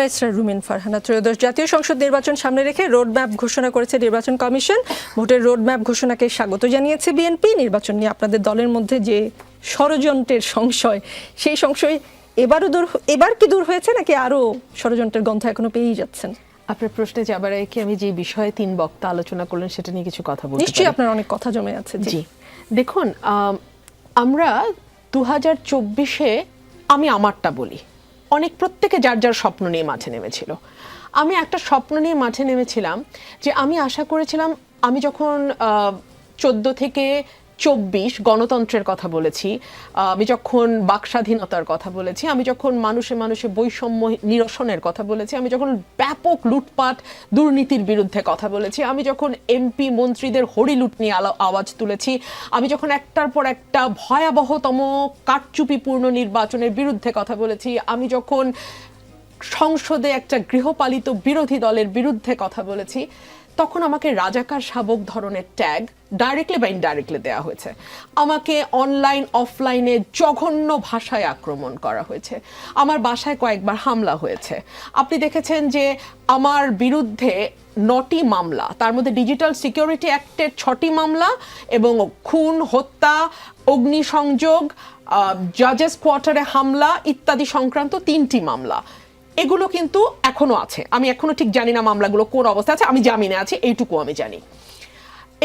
Barrister রুমিন ফারহানা ত্রয়োদশ জাতীয় সংসদ নির্বাচন সামনে রেখে রোডম্যাপ ঘোষণা করেছে নির্বাচন কমিশন। ভোটের রোডম্যাপ ঘোষণাকে স্বাগত জানিয়েছে বিএনপি। নির্বাচন নিয়ে আপনাদের দলের মধ্যে যে ষড়যন্ত্রের সংশয় সেই সংশয় এবারও দূর এবার কি দূর হয়েছে নাকি আরও ষড়যন্ত্রের গন্ধ এখনও পেয়েই যাচ্ছেন? আপনার প্রশ্নে যাবার আগে কি আমি যে বিষয়ে তিন বক্তা আলোচনা করলেন সেটা নিয়ে কিছু কথা বলতে নিশ্চয়ই আপনার অনেক কথা জমে আছে জি। দেখুন আম, আমরা দু হাজার চব্বিশে আমি আমারটা বলি। অনেক প্রত্যেকে যার যার স্বপ্ন নিয়ে মাঠে নেমেছিল। আমি একটা স্বপ্ন নিয়ে মাঠে নেমেছিলাম যে আমি আশা করেছিলাম আমি যখন চোদ্দ থেকে চব্বিশ গণতন্ত্রের কথা বলেছি, আমি যখন বাক স্বাধীনতার কথা বলেছি, আমি যখন মানুষে মানুষে বৈষম্য নিরসনের কথা বলেছি, আমি যখন ব্যাপক লুটপাট, দুর্নীতির বিরুদ্ধে কথা বলেছি, আমি যখন এমপি মন্ত্রীদের হরিলুট নিয়ে আলো- আওয়াজ তুলেছি, আমি যখন একটার পর একটা ভয়াবহতম কারচুপিপূর্ণ নির্বাচনের বিরুদ্ধে কথা বলেছি, আমি যখন সংসদে একটা গৃহপালিত বিরোধী দলের বিরুদ্ধে কথা বলেছি তখন আমাকে রাজাকার শাবক ধরনের ট্যাগ ডাইরেক্টলি বা ইনডাইরেক্টলি দেওয়া হয়েছে। আমাকে অনলাইন অফলাইনে জঘন্য ভাষায় আক্রমণ করা হয়েছে। আমার বাসায় কয়েকবার হামলা হয়েছে। আপনি দেখেছেন যে আমার বিরুদ্ধে নটি মামলা, তার মধ্যে ডিজিটাল সিকিউরিটি অ্যাক্টের ছটি মামলা এবং খুন, হত্যা, অগ্নিসংযোগ জাজেস কোয়ার্টারে হামলা ইত্যাদি সংক্রান্ত তিনটি মামলা। এগুলো কিন্তু এখনও আছে। আমি এখনও ঠিক জানি না মামলাগুলো কোন অবস্থা আছে, আমি জামিনে আছি, এইটুকু আমি জানি।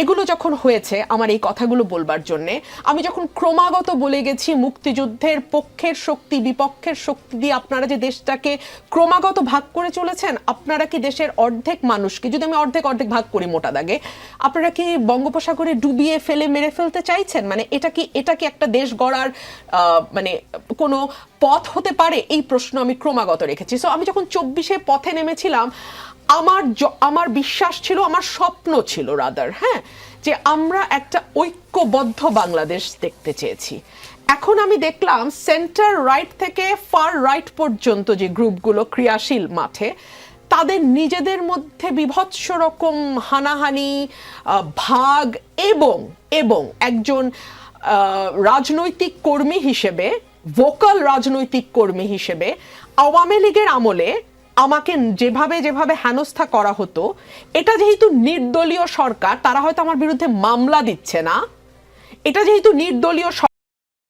এগুলো যখন হয়েছে আমার এই কথাগুলো বলবার জন্যে, আমি যখন ক্রমাগত বলে গেছি মুক্তিযুদ্ধের পক্ষের শক্তি, বিপক্ষের শক্তি দিয়ে আপনারা যে দেশটাকে ক্রমাগত ভাগ করে চলেছেন, আপনারা কি দেশের অর্ধেক মানুষকে, যদি আমি অর্ধেক অর্ধেক ভাগ করি মোটা দাগে, আপনারা কি বঙ্গোপসাগরে ডুবিয়ে ফেলে, মেরে ফেলতে চাইছেন? মানে এটা কি এটা কি একটা দেশ গড়ার মানে কোনো পথ হতে পারে? এই প্রশ্ন আমি ক্রমাগত রেখেছি। সো আমি যখন চব্বিশে পথে নেমেছিলাম, আমার আমার বিশ্বাস ছিল, আমার স্বপ্ন ছিল রাদার হ্যাঁ যে আমরা একটা ঐক্যবদ্ধ বাংলাদেশ দেখতে চেয়েছি। এখন আমি দেখলাম সেন্টার রাইট থেকে ফার রাইট পর্যন্ত যে গ্রুপগুলো ক্রিয়াশীল মাঠে, তাদের নিজেদের মধ্যে বিভৎস রকম হানাহানি ভাগ এবং এবং একজন রাজনৈতিক কর্মী হিসেবে ভোকাল রাজনৈতিক কর্মী হিসেবে আওয়ামী লীগের আমলে আমাকে যেভাবে যেভাবে হেনস্থা করা হতো, এটা যেহেতু নির্দলীয় সরকার, তারা হয়তো আমার বিরুদ্ধে মামলা দিচ্ছে না, এটা যেহেতু নির্দলীয়